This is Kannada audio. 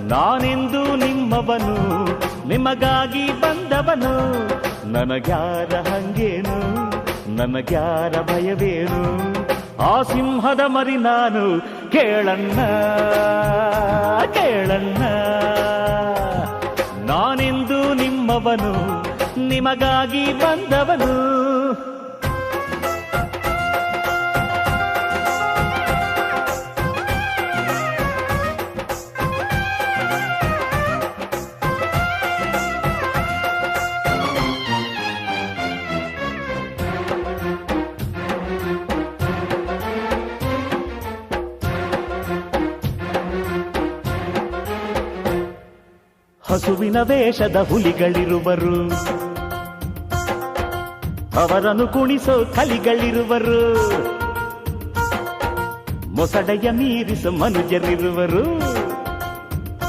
ನಾನೆಂದು ನಿಮ್ಮವನು, ನಿಮಗಾಗಿ ಬಂದವನು. ನನಗ್ಯಾರ ಹಂಗೇನು, ನನಗ್ಯಾರ ಭಯವೇನು? ಆ ಸಿಂಹದ ಮರಿ ನಾನು, ಕೇಳಣ್ಣ ಕೇಳಣ್ಣ. ನಾನೆಂದು ನಿಮ್ಮವನು, ನಿಮಗಾಗಿ ಬಂದವನು. ಹಸುವಿನ ವೇಷದ ಹುಲಿಗಳಿರುವರು. ಅವರನ್ನು ಕುಣಿಸೋ ಕಲಿಗಳಿರುವರು. ಮೊಸಡೆಯ ಮೀರಿಸ ಮನುಜರಿರುವರು.